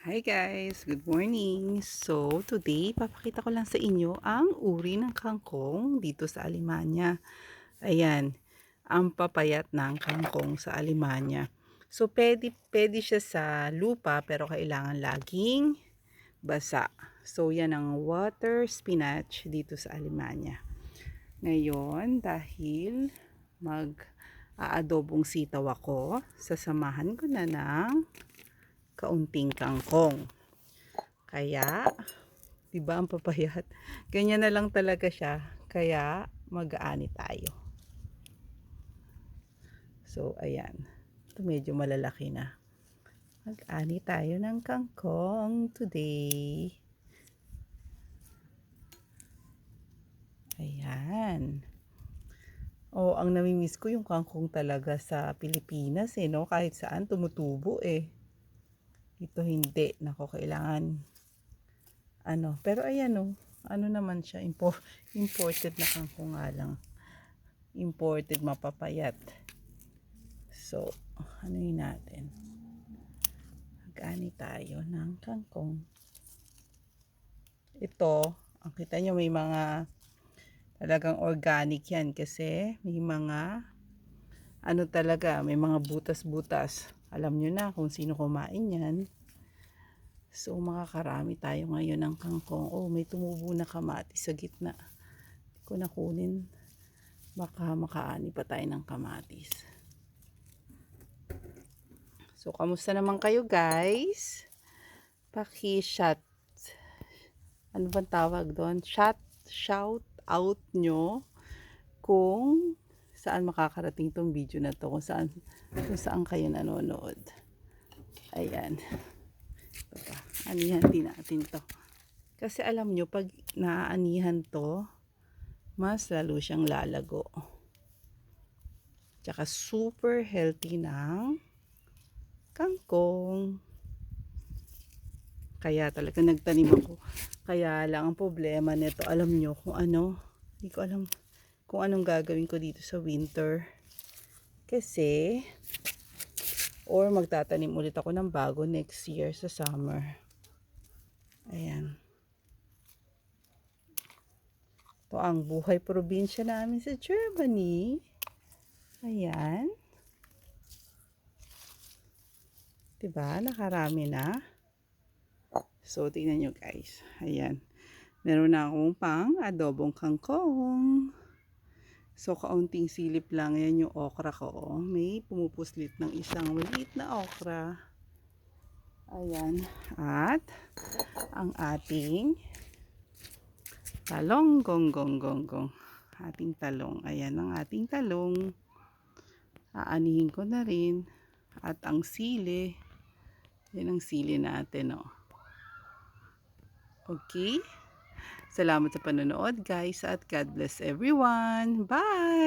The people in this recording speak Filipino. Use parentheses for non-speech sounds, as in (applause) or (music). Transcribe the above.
Hi guys, good morning. So, today papakita ko lang sa inyo ang uri ng kangkong dito sa Alemanya. Ayan, ang papayat ng kangkong sa Alemanya. So, pwede, pwede siya sa lupa pero kailangan laging basa. So, yan ang water spinach dito sa Alemanya. Ngayon, dahil mag aadobong sitaw ako, sasamahan ko na ng kaunting kangkong. Kaya, di ba ang papayat? Ganyan na lang talaga siya. Kaya, mag-aani tayo. So, ayan. Ito medyo malalaki na. Mag-ani tayo ng kangkong today. Ayan. Oh, ang namimiss ko yung kangkong talaga sa Pilipinas eh, no? Kahit saan tumutubo eh. Ito hindi. Nako, kailangan ano. Pero ayan oh. Ano naman siya. Impor (laughs) imported na kangkong nga lang. Imported mapapayat. So, ano yun natin? Mag-ani tayo ng kangkong. Ito, ang kita nyo may mga talagang organic yan kasi may mga ano talaga, may mga butas-butas alam nyo na kung sino kumain yan. So, makakarami tayo ngayon ng kangkong. Oh, may tumubo na kamati sa gitna. Hindi ko nakunin. Baka makaani pa tayo ng kamatis. So, kamusta naman kayo guys? Paki-shot. Ano bang tawag doon? Shot, shout out nyo kung saan makakarating tong video na to kung saan kung saan kayo nanonood. Ayan. Ito pa anihan din natin to. Kasi alam nyo pag naaanihan to mas lalo siyang lalago. Tsaka super healthy ng kangkong. Kaya talaga nagtanim ako. Kaya lang ang problema nito alam nyo kung ano. Hindi ko alam kung anong gagawin ko dito sa winter. Kasi, or magtatanim ulit ako ng bago next year sa summer. Ayan. Ito ang buhay probinsya namin sa Germany. Ayan. Diba? Nakarami na. So, tingnan nyo guys. Ayan. Meron na akong pang adobong kangkong. So, kaunting silip lang. Yan yung okra ko. Oh. May pumupuslit ng isang maliit na okra. Ayan. At, ang ating talong gong gong gong gong. Ating talong. Ayan ang ating talong. Aanihin ko na rin. At ang sili. Yan ang sili natin, oh. Okay? Salamat sa panonood guys at God bless everyone. Bye!